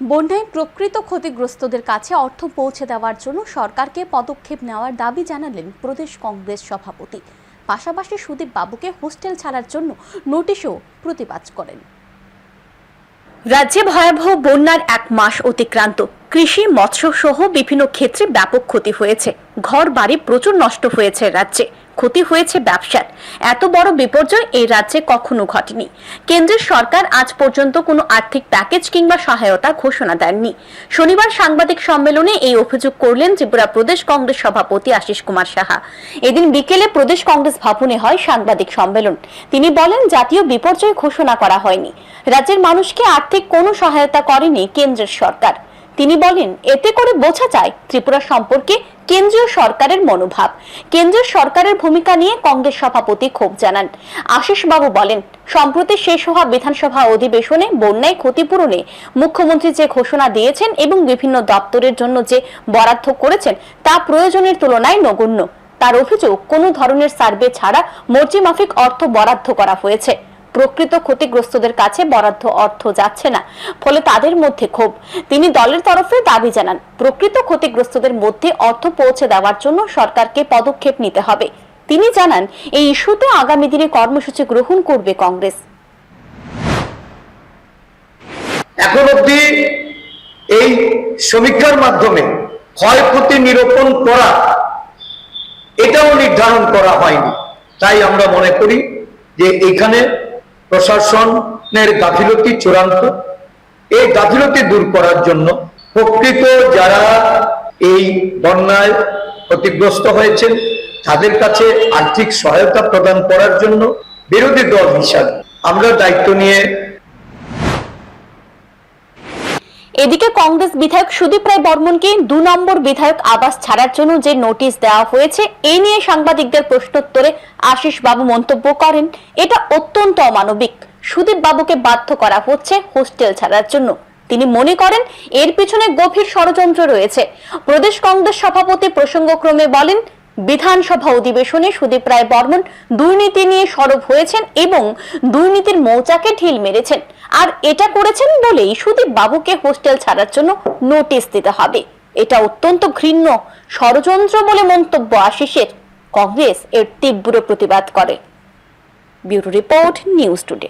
বন্যায় প্রকৃত ক্ষতিগ্রস্তদের কাছে অর্থ পৌঁছে দেওয়ার জন্য সরকারকে পদক্ষেপ নেওয়ার দাবি জানালেন প্রদেশ কংগ্রেস সভাপতি। পাশাপাশি সুদীপ বাবুকে হোস্টেল ছাড়ার জন্য নোটিশও প্রতিবাদ করেন। রাজ্যে ভয়াবহ বন্যার এক মাস অতিক্রান্ত। কৃষি মৎস্য সহ বিভিন্ন ক্ষেত্রে ব্যাপক ক্ষতি হয়েছে। ঘর বাড়ি প্রচুর নষ্ট হয়েছে রাজ্যে। ক্ষতি হয়েছে ব্যবসার। এত বড় বিপর্যয় এই রাজ্যে কখনো ঘটেনি। কেন্দ্রের সরকার আজ পর্যন্ত কোনো আর্থিক প্যাকেজ কিংবা সহায়তা ঘোষণা দেননি। শনিবার সাংবাদিক সম্মেলনে এই অভিযোগ করলেন ত্রিপুরা প্রদেশ কংগ্রেস সভাপতি আশিস কুমার সাহা। এদিন বিকেলে প্রদেশ কংগ্রেস ভবনে হয় সাংবাদিক সম্মেলন। তিনি বলেন, জাতীয় বিপর্যয় ঘোষণা করা হয়নি। রাজ্যের মানুষকে আর্থিক কোনো সহায়তা করেনি কেন্দ্রের সরকার। তিনি বলেন, এতে করে বোঝা যায় ত্রিপুরা সম্পর্কে কেন্দ্রীয় সরকারের মনোভাব। কেন্দ্রীয় সরকারের ভূমিকা নিয়ে কংগ্রেস সভাপতি ক্ষোভ জানান। আশিস বাবু বলেন, সম্প্রতি শেষ হওয়া বিধানসভা অধিবেশনে বন্যায় ক্ষতিপূরণে মুখ্যমন্ত্রী যে ঘোষণা দিয়েছেন এবং বিভিন্ন দপ্তরের জন্য যে বরাদ্দ করেছেন, তা প্রয়োজনের তুলনায় নগণ্য। তার অভিযোগ, কোনো ধরনের সার্ভে ছাড়া মর্জি মাফিক অর্থ বরাদ্দ করা হয়েছে। প্রকৃত ক্ষতিগ্রস্তদের কাছে বরাদ্দ অর্থ যাচ্ছে না, ফলে তাদের মধ্যে ক্ষোভ। তিনি দলের তরফে দাবি জানান, প্রকৃত ক্ষতিগ্রস্তদের মধ্যে অর্থ পৌঁছে দেওয়ার জন্য সরকারকে পদক্ষেপ নিতে হবে। তিনি জানান, এই ইস্যুতে আগামী দিনে কর্মসূচি গ্রহণ করবে কংগ্রেস। এখন অবধি এই সমীক্ষার মাধ্যমে ক্ষয়ক্ষতি নিরূপণ করা, এটাও নির্ধারণ করা হয়নি। তাই আমরা মনে করি যে এখানে প্রশাসনের গাফিলতি চূড়ান্ত। এই গাফিলতি দূর করার জন্য প্রকৃত যারা এই বন্যায় ক্ষতিগ্রস্ত হয়েছেন, তাদের কাছে আর্থিক সহায়তা প্রদান করার জন্য বিরোধী দল হিসাবে আমরা দায়িত্ব নিয়ে এদিকে কংগ্রেস বিধায়ক সুদীপ রায় বর্মনকে দু নম্বর বিধায়ক আবাস ছাড়ার জন্য যে নোটিশ দেওয়া হয়েছে, এ নিয়ে সাংবাদিকদের প্রশ্নোত্তরে আশিস বাবু মন্তব্য করেন। এটা অত্যন্ত অমানবিক। সুদীপ বাবুকে বাধ্য করা হচ্ছে হোস্টেল ছাড়ার জন্য। তিনি মনে করেন, এর পিছনে গভীর ষড়যন্ত্র রয়েছে। প্রদেশ কংগ্রেস সভাপতি প্রসঙ্গক্রমে বলেন, বিধানসভা অধিবেশনে সুদীপ রায় বর্মন দুর্নীতি নিয়ে সরব হয়েছেন এবং দুর্নীতির মৌচাকে ঢিল মেরেছেন। এটা করেছেন বলেই সুদীপ বাবুকে হোস্টেল ছাড়ার জন্য নোটিশ দিতে হবে। এটা অত্যন্ত ঘৃণ্য, ষড়যন্ত্র বলে মন্তব্য আশিসের। কংগ্রেস এর তীব্র প্রতিবাদ করে। Bureau report news today.